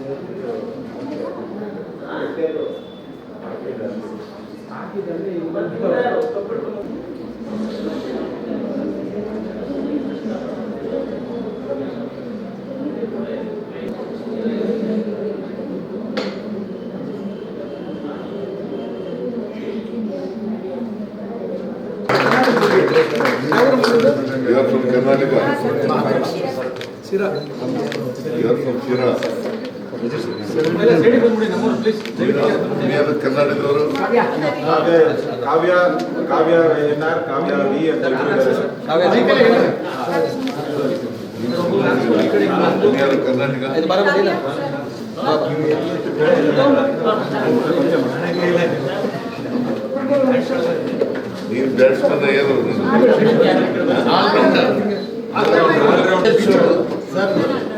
You are from Karnataka. You are from Shiraz. ಕರ್ನಾಟಕದವರು. Kavya Kavya N R Kavya V ಅಂತ ಕರ್ನಾಟಕ ನೀವು batsman ಏನು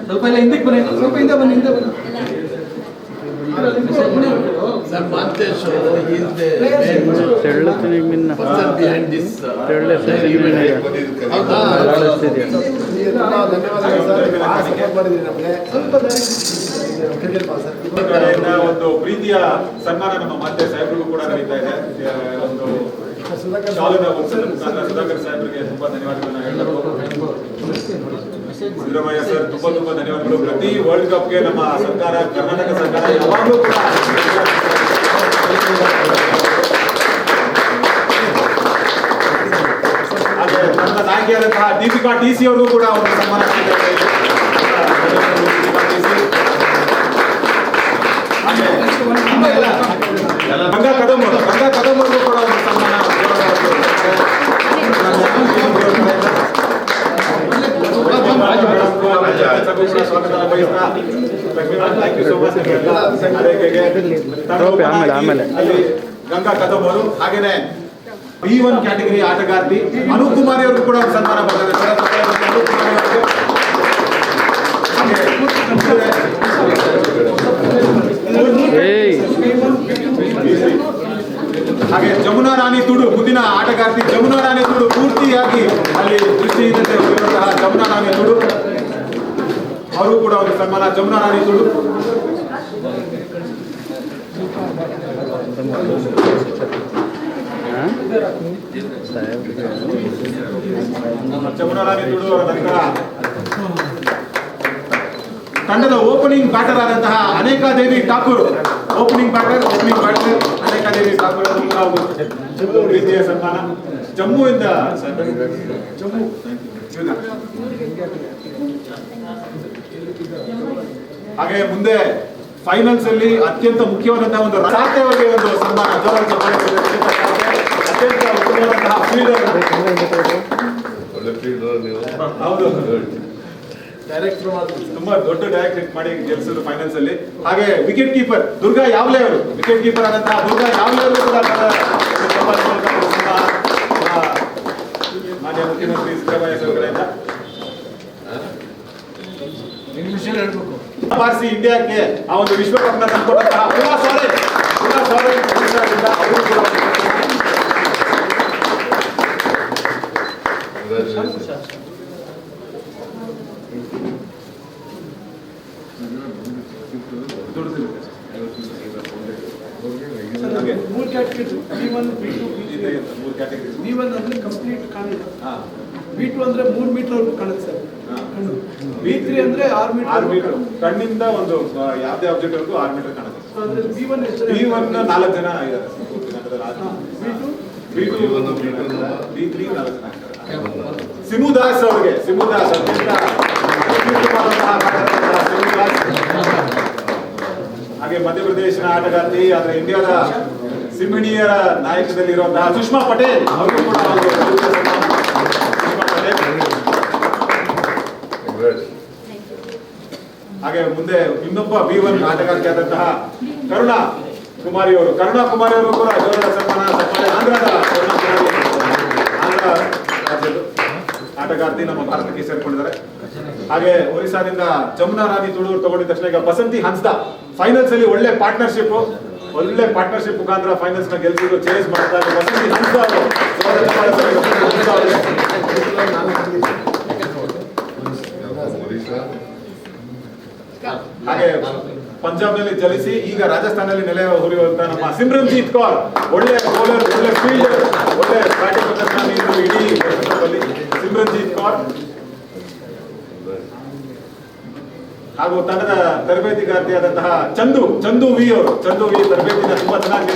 ಸ್ವಲ್ಪ ಹಿಂದಕ್ಕೆ ಬನ್ನಿ. ಸ್ವಲ್ಪ ಹಿಂದೆ ಬನ್ನಿ ಹಿಂದೆ ಬನ್ನಿ. ತೆಳ್ಳತನಿ ಮಿನ್ನ ತೆಳ್ಳೆ ಒಂದು ಪ್ರೀತಿಯ ಸನ್ಮಾನ ನಮ್ಮ ಮಾತೆ ಸಾಹೇಬರಿಗೂ ಕೂಡ ನಡೀತಾ ಇದೆ. ಒಂದು ಶಾಲಿನ ಶಾಲೆಯ ಸುಧಾಕರ್ ಸಾಹೇಬರಿಗೆ ತುಂಬಾ ಧನ್ಯವಾದಗಳನ್ನ ಹೇಳಬಹುದು ಸಿದ್ದರಾಮಯ್ಯ ಸರ್ ತುಂಬಾ ತುಂಬಾ ಧನ್ಯವಾದಗಳು. ಪ್ರತಿ ವರ್ಲ್ಡ್ ಕಪ್ಗೆ ನಮ್ಮ ಸರ್ಕಾರ ಕರ್ನಾಟಕ ಸರ್ಕಾರ ಯಾವಾಗಲೂ ಕೂಡ ನನ್ನ ನಾಯಕಿಯಾದಂತಹ ದೀಪಿಕಾ ಟಿ ಸಿ ಅವ್ರಿಗೂ ಕೂಡ ಒಂದು ಸನ್ಮಾನ ಗಂಗಾ ಕದಮ್ ಅವರು ಗಂಗಾ ಕದಮ್ ಅವ್ರಿಗೂ ಕೂಡ ಒಂದು ಸನ್ಮಾನ ಆಮೇಲೆ. ಅಲ್ಲಿ ಗಂಗಾ ಕದಂ ಅವರು ಹಾಗೇನೆ ಬಿ ಒನ್ ಕ್ಯಾಟಗರಿ ಆಟಗಾರ್ತಿ ಅನೂಪ್ ಕುಮಾರಿ ಅವರು ಕೂಡ ಸನ್ಮಾನ ಏಯ್ ಹಾಗೆ ಜಮುನಾ ರಾಣಿ ತುಡು, ಮುಂದಿನ ಆಟಗಾರ್ತಿ ಜಮುನಾ ರಾಣಿ ತುಡು ಪೂರ್ತಿಯಾಗಿ ಅಲ್ಲಿ ಹೋಗಿರುವಂತಹ ಜಮುನಾ ರಾಣಿ ತುಡು. ಅವರು ಕೂಡ ಒಂದು ಸನ್ಮಾನ, ಜಮುನಾ ರಾಣಿ ತುಡು. ತಂಡದ ಓಪನಿಂಗ್ ಬ್ಯಾಟರ್ ಆದಂತಹ Aneka Devi Thakur. Opening batter opening batter Aneka Devi Thakur ರೀತಿಯ ಸನ್ಮಾನ. ಜಮ್ಮುವಿಂದ ಜಮ್ಮು. ಹಾಗೆ ಮುಂದೆ ಫೈನಲ್ಸ್ ಅಲ್ಲಿ ಅತ್ಯಂತ ಮುಖ್ಯವಾದಂತಹ ಒಂದು ರಾತ್ರಿ ಒಂದು ಸನ್ಮಾನ. ಅತ್ಯಂತ ನೀವು ತುಂಬಾ ದೊಡ್ಡ ಡೈರೆಕ್ಟ್ ಮಾಡಿ ಗೆಲ್ಸಿದ್ರು ಫೈನಲ್ಸ್ ಅಲ್ಲಿ ಹಾಗೆ ವಿಕೆಟ್ ಕೀಪರ್ ದುರ್ಗಾ ಯಾವಲೇ ಅವರು ವಿಕೆಟ್ ಕೀಪರ್ ಆದಂತಹ ದುರ್ಗಾ ಯಾವಲೇ ಅವರು ಕೂಡ ಮಾನ್ಯ ಮುಖ್ಯಮಂತ್ರಿ ಸಿದ್ದರಾಮಯ್ಯ ಇಂಗ್ಲಿಷಲ್ಲಿ ಹೇಳ್ಬೇಕು ಇಂಡಿಯಾಕ್ಕೆ ಆ ಒಂದು ವಿಶ್ವಕಪ್ನ ತಂದುಕೊಟ್ಟಂತಹ ಪುನಾ ಸಾರೆ ಪುನಾ ಸಾರೆ ಗುಜರಾತಿಂದ ಅವರು ಕೂಡ ಒಂದು Congratulations. ಹಾಗೆ ಮೂರು category B one B two B ಅಂತ ಮೂರು categories. ಬಿ ಒನ್ ಅಂದ್ರೆ ಕಂಪ್ಲೀಟ್ ಕಾಣಿಲ್ಲ. ಹಾ. ಬಿ ಟು ಅಂದ್ರೆ ಮೂರು ಮೀಟರ್ ವರೆಗೂ ಕಾಣುತ್ತೆ ಸರ್. ಕಣ್ಣು. ಬಿ ತ್ರೀ ಅಂದ್ರೆ ಆರು ಆರು ಮೀಟರ್ ಮೀಟರ್ ಕಣ್ಣಿಂದ ಒಂದು ಯಾವುದೇ ಆಬ್ಜೆಕ್ಟ್ ವರೆಗೂ ಆರು ಮೀಟರ್ ಕಾಣುತ್ತೆ. ಅಂದ್ರೆ ಬಿ ಒನ್ ಎಷ್ಟು ಬಿ ಒನ್ ನಾಲ್ಕು ಜನ ಇದ್ದಾರೆ. B two B two B1, B2 B three ನಾಲ್ಕು ಜನ ಸಿಮುದಾಸ್ ಅವ್ರಿಗೆ ಸಿಮುದಾಸ್ ಅವ್ರಿಗೆ. ಹಾಗೆ ಮಧ್ಯಪ್ರದೇಶನ ಆಟಗಾರ್ತಿ ಆದ್ರೆ ಇಂಡಿಯಾದ ಸಿಮಿನಿಯರ ನಾಯಕದಲ್ಲಿರುವಂತಹ ಸುಷ್ಮಾ ಪಟೇಲ್ ಅವರು ಕೂಡ ಹಾಗೆ ಮುಂದೆ ಇನ್ನೊಬ್ಬ ಬಿ ಒನ್ ಆಟಗಾರ್ತಿ ಆದಂತಹ ಕರುಣಾ ಕುಮಾರಿ ಅವರು. ಕರುಣಾ ಕುಮಾರಿ ಅವರು ಕೂಡ ಗೌರವ ಸನ್ಮಾನ ಆಂಧ್ರದ, ಆಂಧ್ರ ರಾಜ್ಯದ ಆಟಗಾರ್ತಿ ನಮ್ಮ ಭಾರತಕ್ಕೆ ಸೇರ್ಕೊಂಡಿದ್ದಾರೆ. ಹಾಗೆ ಒರಿಸ್ಸಾದಿಂದ ಜಮುನಾ ರಾಣಿ ತುಳೂರು ತಗೊಂಡಿದ ತಕ್ಷಣ ಈಗ ಬಸಂತಿ ಹನ್ಸ್ದಾ ಫೈನಲ್ಸ್ ಅಲ್ಲಿ ಒಳ್ಳೆ ಪಾರ್ಟ್ನರ್ಶಿಪ್ ಒಳ್ಳೆ ಪಾರ್ಟ್ನರ್ಶಿಪ್ ಮುಖಾಂತರ ಫೈನಲ್ಸ್ನ ಗೆಲ್ಸಿದ್ರು ಚೇಂಜ್ ಮಾಡ್ತಾರೆ ಬಸಂತಿ ಹನ್ಸ್ದಾ. ಹಾಗೆ ಪಂಜಾಬ್ನಲ್ಲಿ ಜಲಿಸಿ ಈಗ ರಾಜಸ್ಥಾನದಲ್ಲಿ ನೆಲೆ ಹುರಿಯುವಂತ ನಮ್ಮ ಸಿಮ್ರನ್ಜೀತ್ ಕೌರ್. ಒಳ್ಳೆ ಬೌಲರ್ ಒಳ್ಳೆ ಫೀಲ್ಡರ್ ಒಳ್ಳೆ ಬ್ಯಾಟಿಂಗ್ ಪ್ರದರ್ಶನ ಇಡೀ ಸಿಮ್ರನ್ಜೀತ್ ಕೌರ್. ಹಾಗೂ ತಂಡದ ತರಬೇತಿಗಾರ್ತಿಯಾದಂತಹ ಚಂದು ಚಂದು ವಿ ಅವರು. ಚಂದು ವಿ ತರಬೇತಿನ ತುಂಬಾ ಚೆನ್ನಾಗಿ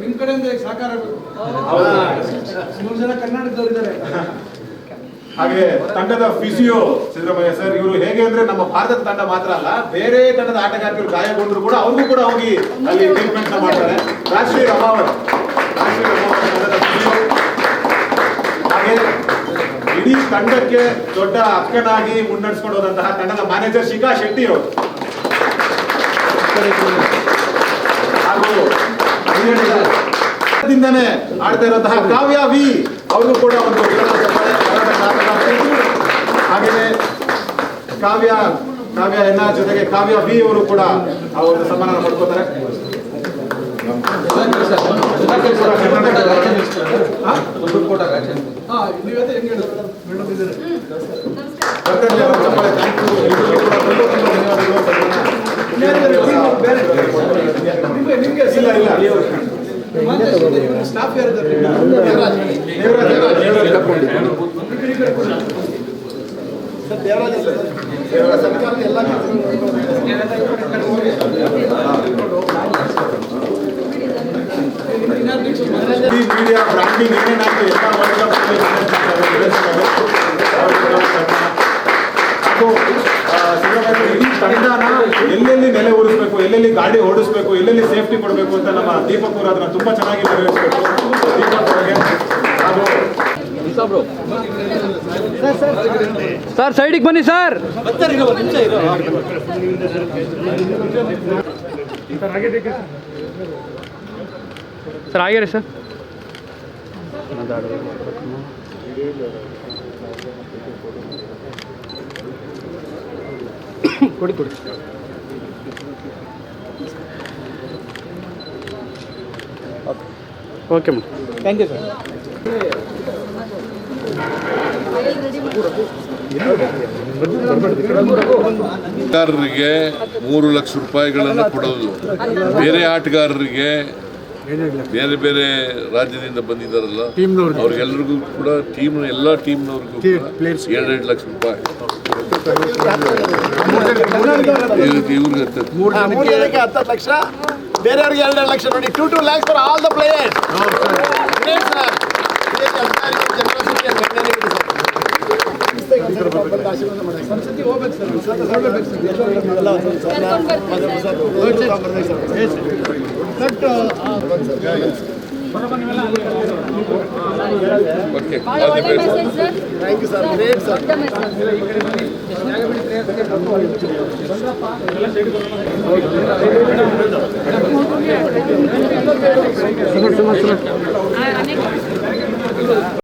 ನಿಮ್ ಕಡೆಯಿಂದ ಸಹಕಾರ. ಮೂರು ಜನ ಕರ್ನಾಟಕದವ್ರು ಇದ್ದಾರೆ ಹಾಗೆ ತಂಡದ ಫಿಸಿಯೋ ಸಿದ್ದರಾಮಯ್ಯ ಸರ್ ಇವರು ಹೇಗೆ ಅಂದ್ರೆ ನಮ್ಮ ಭಾರತದ ತಂಡ ಮಾತ್ರ ಅಲ್ಲ, ಬೇರೆ ತಂಡದ ಆಟಗಾರರು ಗಾಯಗೊಂಡ್ರು ಕೂಡ ಅವ್ರಿಗೂ ಕೂಡ ಹೋಗಿ ಅಲ್ಲಿ ಟ್ರೀಟ್ಮೆಂಟ್ ಮಾಡ್ತಾರೆ. ರಾಷ್ಟ್ರೀಯ ರಮಾವತ್ ಹಾಗೆ ಇಡೀ ತಂಡಕ್ಕೆ ದೊಡ್ಡ ಅಕ್ಕನಾಗಿ ಮುನ್ನಡೆಸ್ಕೊಂಡು ಹೋದಂತಹ ತಂಡದ ಮ್ಯಾನೇಜರ್ ಶಿಖಾ ಶೆಟ್ಟಿ ಅವರು. ಹಾಗೂ ಆಡ್ತಾ ಇರುವಂತಹ ಕಾವ್ಯ ವಿ, ಅವರು ಕೂಡ ಒಂದು ವಿರಾಮ ಚಪ್ಪಾಳೆ, ಕರ್ನಾಟಕ ಆಟಗಾರ್ತಿ. ಹಾಗೆಯೇ ಕಾವ್ಯ ಕಾವ್ಯ ಎನ್ನ ಜೊತೆಗೆ ಕಾವ್ಯ ವಿ ಅವರು ಕೂಡ ಆ ಒಂದು ಸನ್ಮಾನ ಪಡ್ಕೋತಾರೆ ಸರ್ ಸರ್ ಇಲ್ಲ ಇಲ್ಲ ಸ್ಟಾಫ್ ಯಾರಿದ್ದಾರೆ ದೇವರಾಜ್ ದೇವರಾಜ್ ಈ ಬ್ರಾಂಡಿಂಗ್ ಎಲ್ಲ ಎಲ್ಲೆಲ್ಲಿ ನೆಲೆ ಉಳಿಸ್ಬೇಕು ಎಲ್ಲೆಲ್ಲಿ ಗಾಡಿ ಓಡಿಸ್ಬೇಕು, ಎಲ್ಲೆಲ್ಲಿ ಸೇಫ್ಟಿ ಕೊಡಬೇಕು ಅಂತ ನಮ್ಮ ದೀಪಕ್ ಅವರು ಅದನ್ನ ತುಂಬಾ ಚೆನ್ನಾಗಿ ನೆರವೇರಿಸಬೇಕು. ದೀಪಕ್ ಅವರಿಗೆ ಹಾಗೂ ಸರ್ ಸೈಡಿಗೆ ಬನ್ನಿ ಸರ್ ಸರ್ ಆಗಿರಿ ಸರ್ ಕೊಡಿ ಕೊಡಿ okay madam thank you sir ಆಟಗಾರರಿಗೆ ಮೂರು ಲಕ್ಷ ರೂಪಾಯಿಗಳನ್ನು ಕೊಡೋದು. ಬೇರೆ ಆಟಗಾರರಿಗೆ ಬೇರೆ ಬೇರೆ ರಾಜ್ಯದಿಂದ ಬಂದಿದ್ದಾರಲ್ಲ ಅವ್ರಿಗೆಲ್ಲರಿಗೂ ಕೂಡ ಟೀಮ್ ಎಲ್ಲ ಟೀಮ್ನವ್ರಿಗೂ ಎರಡೆರಡು ಲಕ್ಷ ರೂಪಾಯಿ. ಇವ್ರಿಗೆ ಹತ್ತು. ಲಕ್ಷ, ಬೇರೆಯವ್ರಿಗೆ ಎರಡು ಲಕ್ಷ ನೋಡಿ. Two two lakhs for all the players okay all the best thank you sir great sir ah, next.